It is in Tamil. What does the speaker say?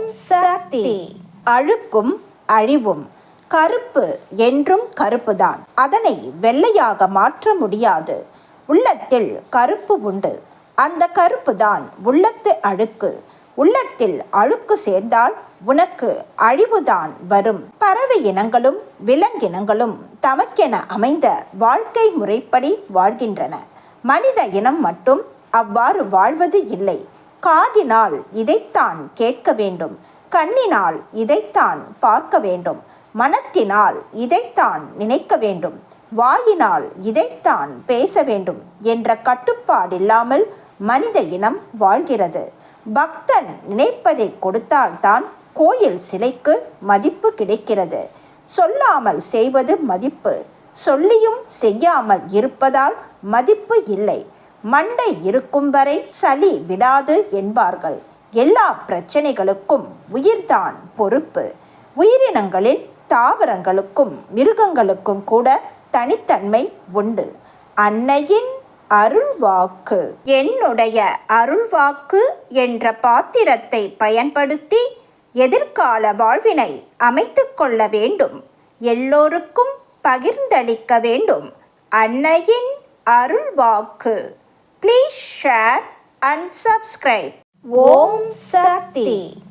ஓம் சக்தி. அழுக்கும் அழிவும். கருப்பு என்றும் கருப்புதான். அதனை வெள்ளையாக மாற்ற முடியாது. உள்ளத்தில் கருப்பு உண்டு. அந்த கருப்பு தான் உள்ளத்து அழுக்கு. உள்ளத்தில் அழுக்கு சேர்ந்தால் உனக்கு அழிவுதான் வரும். பறவை இனங்களும் விலங்கினங்களும் தமக்கென அமைந்த வாழ்க்கை முறைப்படி வாழ்கின்றன. மனித இனம் மட்டும் அவ்வாறு வாழ்வது இல்லை. காதினால் இதைத்தான் கேட்க வேண்டும். கண்ணினால் இதைத்தான் பார்க்க வேண்டும். மனத்தினால் இதைத்தான் நினைக்க வேண்டும். வாயினால் இதைத்தான் பேச வேண்டும் என்ற கட்டுப்பாடில்லாமல் மனித இனம் வாழ்கிறது. பக்தன் நினைப்பதை கொடுத்தால்தான் கோயில் சிலைக்கு மதிப்பு கிடைக்கிறது. சொல்லாமல் செய்வது மதிப்பு. சொல்லியும் செய்யாமல் இருப்பதால் மதிப்பு இல்லை. மண்டை இருக்கும் வரை சளி விடாது என்பார்கள். எல்லா பிரச்சனைகளுக்கும் உயிர்தான் பொறுப்பு. உயிரினங்களில் தாவரங்களுக்கும் மிருகங்களுக்கும் கூட தனித்தன்மை உண்டு. அன்னையின் அருள்வாக்கு. என்னுடைய அருள்வாக்கு என்ற பாத்திரத்தை பயன்படுத்தி எதிர்கால வாழ்வினை அமைத்து கொள்ள வேண்டும். எல்லோருக்கும் பகிர்ந்தளிக்க வேண்டும். அன்னையின் அருள்வாக்கு. Please share and subscribe. Om Sakti.